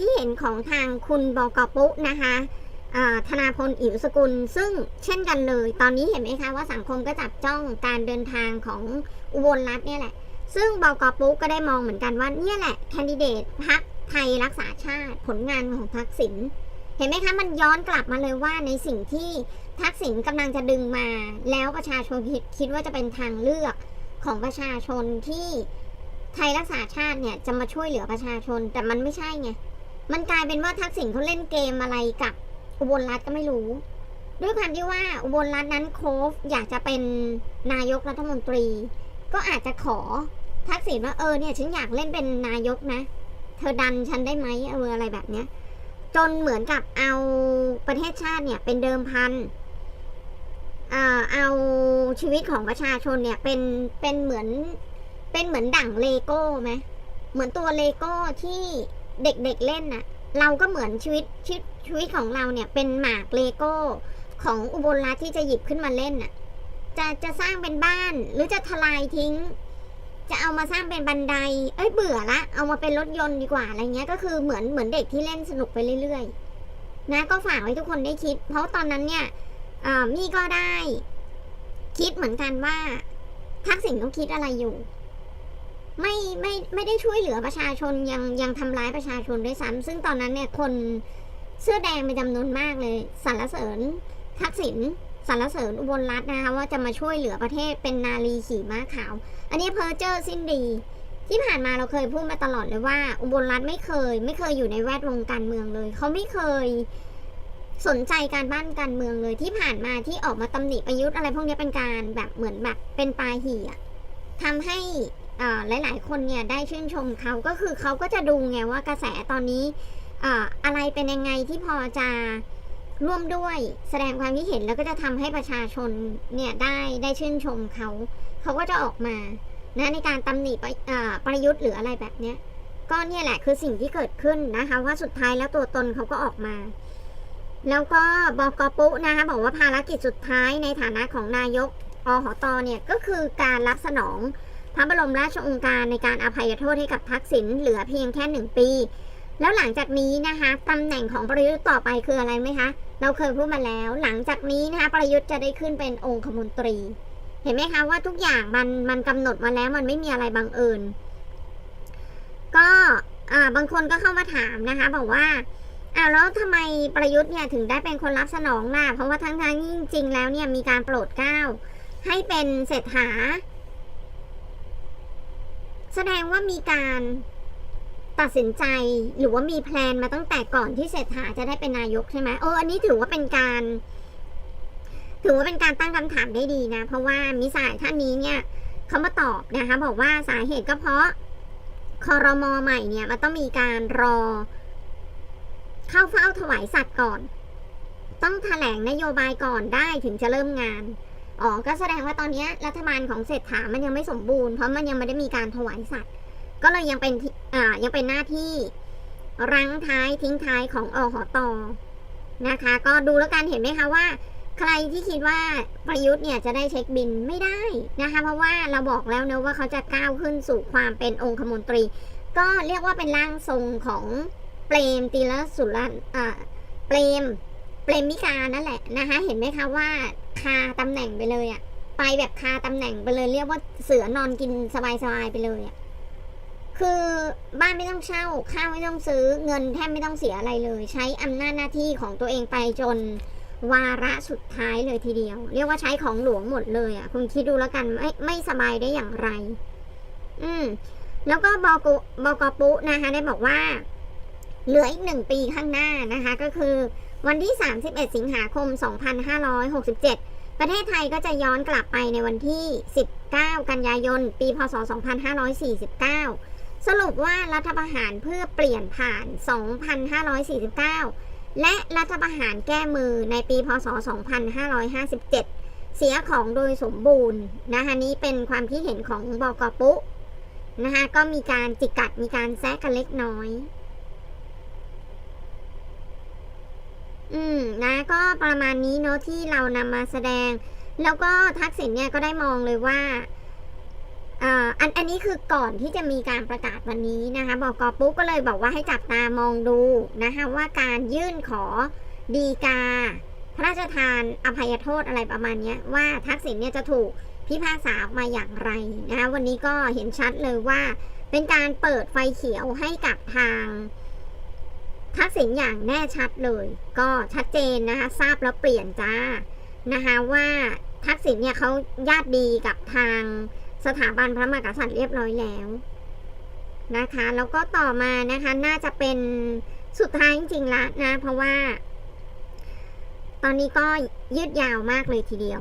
ที่เห็นของทางคุณบอกอปุ๊นะคะธนาพลอิ๋วสกุล ซึ่งเช่นกันเลย ตอนนี้เห็นไหมคะว่าสังคมก็จับจ้องการเดินทางของอุบลรัฐเนี่ยแหละ ซึ่งบอกอปุ๊ก็ได้มองเหมือนกันว่าเนี่ยแหละแคนดิเดตพรรคไทยรักษาชาติผลงานของทักษิณเห็นไหมคะ มันย้อนกลับมาเลยว่าในสิ่งที่ทักษิณกำลังจะดึงมา แล้วประชาชนคิดว่าจะเป็นทางเลือกของประชาชนที่ไทยรักษาชาติเนี่ยจะมาช่วยเหลือประชาชนแต่มันไม่ใช่ไง มันกลายเป็นว่าทักษิณเขาเล่นเกมอะไรกับอุบลรัฐก็ไม่รู้ ด้วยความที่ว่าอุบลรัฐนั้นโคฟอยากจะเป็นนายกรัฐมนตรี ก็อาจจะขอทักษิณว่าเออเนี่ยฉันอยากเล่นเป็นนายกนะ เธอดันฉันได้ไหมเอออะไรแบบเนี้ยจนเหมือนกับเอาประเทศชาติเนี่ยเป็นเดิมพันเอ่อเอาชีวิตของประชาชนเนี่ยเป็นเป็นเหมือนเป็นเหมือนดั่งเลโก้ไหมเหมือนตัวเลโก้ที่ เด็กๆเล่นน่ะ เราก็เหมือนชีวิตชีวิตชีวิตของเราเนี่ย เป็นหมากเลโก้ของอุบลรัฐที่จะหยิบขึ้นมาเล่นน่ะ จะจะสร้างเป็นบ้านหรือจะทลายทิ้ง จะเอามาสร้างเป็นบันได เอ้ยเบื่อละ เอามาเป็นรถยนต์ดีกว่าอะไรเงี้ย ก็คือเหมือนเหมือนเด็กที่เล่นสนุกไปเรื่อยๆ นะ ก็ฝากไว้ทุกคนได้คิด เพราะตอนนั้นเนี่ยมี่ก็ได้ คิดเหมือนกันว่าทักษิณเขาคิดอะไรอยู่ ไม่ไม่ไม่ได้ช่วยเหลือประชาชนยังยังทำร้ายประชาชนด้วยซ้ำซึ่งตอนนั้นเนี่ยคนเสื้อแดงเป็นจำนวนมากเลยสรรเสริญ ทักษิณสรรเสริญอุบลรัตน์นะคะว่าจะมาช่วยเหลือประเทศเป็นนาลีขี่ม้าขาว อันนี้เพอเจอร์สิ้นดี ที่ผ่านมาเราเคยพูดมาตลอดเลยว่า อุบลรัตน์ไม่เคย ไม่เคยอยู่ในแวดวงการเมืองเลย เขาไม่เคยสนใจการบ้านการเมืองเลยที่ผ่านมาที่ออกมาตำหนิประยุทธ์อะไรพวกนี้เป็นการแบบเหมือนแบบเป็นปลาหี่อะทำให้ หลายๆ คนเนี่ยได้ชื่นชมเขาก็คือเขาก็จะดูไงว่ากระแสตอนนี้อ่าอะไรเป็นยังไงที่พอจะร่วมด้วยแสดงความคิดเห็นแล้วก็จะทำให้ประชาชนเนี่ยได้ได้ชื่นชมเขา เขาก็จะออกมานะในการตำหนิประอ่าประยุทธ์หรืออะไรแบบเนี้ยก็เนี่ยแหละคือสิ่งที่เกิดขึ้นนะคะว่าสุดท้ายแล้วตัวตนเขาก็ออกมา แล้วก็บอกกปุนะคะบอกว่าภารกิจสุดท้ายในฐานะของนายกอหอตเนี่ยก็คือการรับสนอง พระบรมราชองค์การในการอภัยโทษให้กับทักษิณเหลือเพียงแค่หนึ่งปี แล้วหลังจากนี้นะคะตำแหน่งของประยุทธ์ต่อไปคืออะไรไหมคะ เราเคยพูดมาแล้ว หลังจากนี้นะคะประยุทธ์จะได้ขึ้นเป็นองคมนตรี เห็นไหมคะว่าทุกอย่างมันมันกำหนดมาแล้วมันไม่มีอะไรบังเอิญก็บางคนก็เข้ามาถามนะคะบอกว่าอ้าวแล้วทำไมประยุทธ์เนี่ยถึงได้เป็นคนรับสนองล่ะเพราะว่าทั้งทางจริงๆแล้วเนี่ยมีการโปรดเกล้าให้เป็นเศรษฐา แสดงว่ามีการตัดสินใจหรือว่ามีแพลนมาตั้งแต่ก่อนที่เศรษฐาจะได้เป็นนายกใช่ไหมเอออันนี้ถือว่าเป็นการ ถือว่าเป็นการตั้งคำถามได้ดีนะ เพราะว่ามิสายท่านนี้เนี่ยเขามาตอบนะคะ บอกว่าสาเหตุก็เพราะคอรมอใหม่เนี่ยมันต้องมีการรอ เข้าเฝ้าถวายสัตว์ก่อน ต้องแถลงนโยบายก่อนได้ถึงจะเริ่มงาน อ๋อ ก็แสดงว่าตอนนี้รัฐบาลของเศรษฐามันยังไม่สมบูรณ์เพราะมันยังไม่ได้มีการถวายสัตว์ ก็เลยยังเป็นอ่ายังเป็นหน้าที่รั้งท้ายทิ้งท้ายของอหตนะคะ ก็ดูแล้วกันเห็นไหมคะว่า ใครที่คิดว่าประยุทธ์เนี่ยจะได้เช็คบินไม่ได้นะคะ เพราะว่าเราบอกแล้วเนะว่าเขาจะก้าวขึ้นสู่ความเป็นองคมนตรี ก็เรียกว่าเป็นร่างทรงของเปรมตีละสุรันอ่าเปรม เปรมมิกานั่นแหละนะคะเห็นไหมคะว่าคาตำแหน่งไปเลยอะไปแบบคาตำแหน่งไปเลยเรียกว่าเสือนอนกินสบายๆไปเลยอะคือบ้านไม่ต้องเช่าข้าวไม่ต้องซื้อเงินแทบไม่ต้องเสียอะไรเลย ใช้อำนาจหน้าที่ของตัวเองไปจนวาระสุดท้ายเลยทีเดียว เรียกว่าใช้ของหลวงหมดเลยอะคุณคิดดูแล้วกันไม่ไม่สบายได้อย่างไร อืม แล้วก็บอกบอกปุนะคะได้บอกว่า เหลืออีกหนึ่งปีข้างหน้านะคะ ก็คือ วันที่ 31 สิงหาคม 2567 ประเทศไทยก็จะย้อนกลับไปในวันที่ 19 กันยายน ปี พศ 2549 สรุปว่ารัฐประหารเพื่อเปลี่ยนผ่าน 2549 และรัฐประหารแก้มือในปี พศ 2557 เสียของโดยสมบูรณ์นะคะนี้เป็นความคิดเห็นของบอกปุนะคะก็มีการจิกกัดมีการแซะกันเล็กน้อย อืมนะก็ประมาณนี้เนอะที่เรานำมาแสดง แล้วก็ทักษิณเนี่ยก็ได้มองเลยว่าอ่าอันอันนี้คือก่อนที่จะมีการประกาศวันนี้นะคะบอกกปุ๊กก็เลยบอกว่าให้จับตามองดูนะคะว่าการยื่นขอดีกา พระราชทานอภัยโทษอะไรประมาณนี้ว่าทักษิณเนี่ยจะถูกพิพากษาออกมาอย่างไรนะคะวันนี้ก็เห็นชัดเลยว่าเป็นการเปิดไฟเขียวให้กับทาง ทักษิณอย่างแน่ชัดเลย ก็ชัดเจนนะคะทราบแล้วเปลี่ยนจ้านะคะว่าทักษิณเนี่ยเขาญาติดีกับทางสถาบันพระมหากษัตริย์เรียบร้อยแล้วนะคะ แล้วก็ต่อมานะคะน่าจะเป็นสุดท้ายจริงๆละนะ เพราะว่า ตอนนี้ก็ยืดยาวมากเลยทีเดียว